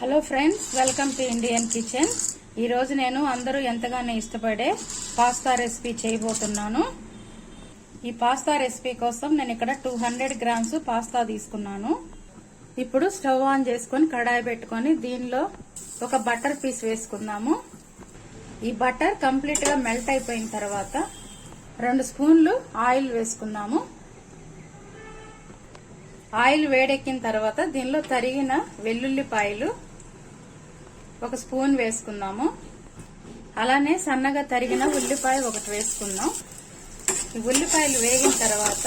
Hello friends welcome to Indian kitchen. ఈరోజు నేను అందరూ ఎంతగానో ఇష్టపడే పాస్తా రెసిపీ చేయబోతున్నాను. ఈ పాస్తా రెసిపీ కోసం నేను ఇక్కడ టూ హండ్రెడ్ గ్రామ్స్ పాస్తా తీసుకున్నాను. ఇప్పుడు స్టవ్ ఆన్ చేసుకొని కడాయి పెట్టుకొని దీనిలో ఒక బటర్ పీస్ వేసుకుందాము. ఈ బటర్ కంప్లీట్గా మెల్ట్ అయిపోయిన తర్వాత రెండు స్పూన్లు ఆయిల్ వేసుకుందాము. ఆయిల్ వేడెక్కిన తర్వాత దీనిలో తరిగిన వెల్లుల్లిపాయలు ఒక స్పూన్ వేసుకుందాము. అలానే సన్నగా తరిగిన ఉల్లిపాయ ఒకటి వేసుకుందాం. ఈ ఉల్లిపాయలు వేగిన తర్వాత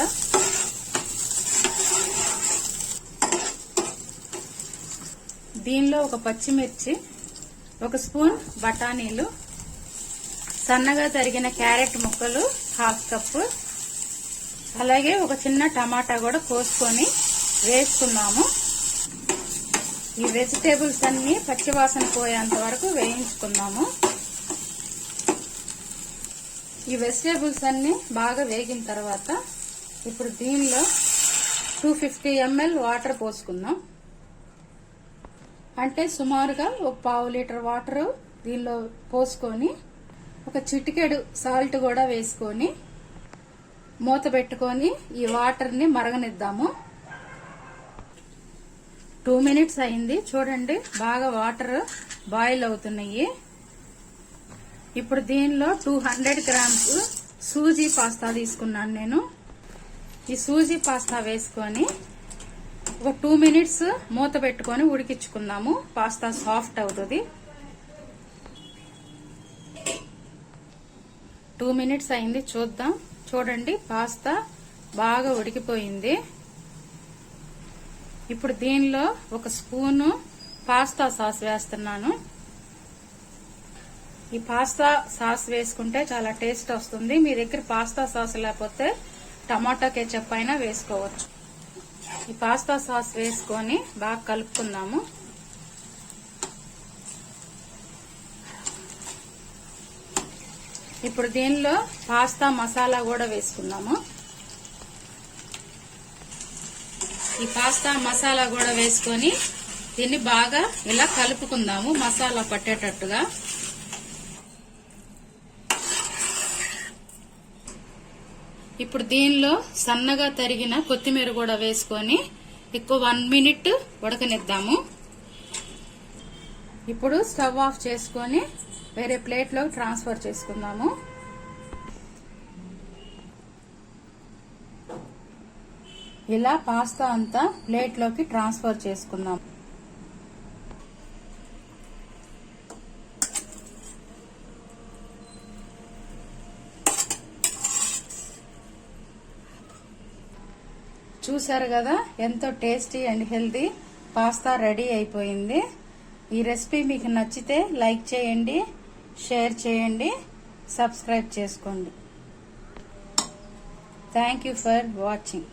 దీనిలో ఒక పచ్చిమిర్చి ఒక స్పూన్ బఠానీలు సన్నగా తరిగిన క్యారెట్ ముక్కలు హాఫ్ కప్పు అలాగే ఒక చిన్న టమాటా కూడా కోసుకొని వేసుకున్నాము. ఈ వెజిటేబుల్స్ అన్ని పచ్చివాసన పోయేంత వరకు వేయించుకున్నాము ఈ వెజిటేబుల్స్ అన్ని బాగా వేగిన తర్వాత ఇప్పుడు దీనిలో టూ ఫిఫ్టీ ఎంఎల్ వాటర్ పోసుకుందాం. అంటే సుమారుగా ఒక పావు లీటర్ వాటర్ దీనిలో పోసుకొని ఒక చిటికెడు సాల్ట్ కూడా వేసుకొని మూత పెట్టుకొని ఈ వాటర్ని మరగనిద్దాము. టూ మినిట్స్ అయింది. చూడండి బాగా వాటర్ బాయిల్ అవుతున్నాయి. ఇప్పుడు దీనిలో two hundred grams suji pasta తీసుకున్నాను నేను. ఈ సూజీ పాస్తా వేసుకొని ఒక టూ మినిట్స్ మూత పెట్టుకొని ఉడికించుకుందాము. పాస్తా సాఫ్ట్ అవుతుంది. టూ మినిట్స్ అయింది చూద్దాం. చూడండి పాస్తా బాగా ఉడికిపోయింది. ఇప్పుడు దీనిలో ఒక స్పూను పాస్తా సాస్ వేస్తున్నాను. ఈ పాస్తా సాస్ వేసుకుంటే చాలా టేస్ట్ వస్తుంది. మీ దగ్గర పాస్తా సాస్ లేకపోతే టమాటా కెచప్ అయినా వేసుకోవచ్చు. ఈ పాస్తా సాస్ వేసుకొని బాగా కలుపుకుందాము. ఇప్పుడు దీనిలో పాస్తా మసాలా కూడా వేసుకుందాము. ఈ పాస్తా మసాలా కూడా వేసుకొని దీన్ని బాగా ఇలా కలుపుకుందాము మసాలా పట్టేటట్టుగా. ఇప్పుడు దీనిలో సన్నగా తరిగిన కొత్తిమీర కూడా వేసుకొని ఎక్కువ వన్ మినిట్ ఉడకనిద్దాము. ఇప్పుడు స్టవ్ ఆఫ్ చేసుకొని వేరే ప్లేట్లోకి ట్రాన్స్ఫర్ చేసుకుందాము. ఇలా పాస్తా అంతా ప్లేట్లోకి ట్రాన్స్ఫర్ చేసుకుందాం. చూసారు కదా ఎంతో tasty and healthy pasta ready అయిపోయింది. ఈ రెసిపీ మీకు నచ్చితే లైక్ చేయండి షేర్ చేయండి సబ్స్క్రైబ్ చేసుకోండి. Thank you for watching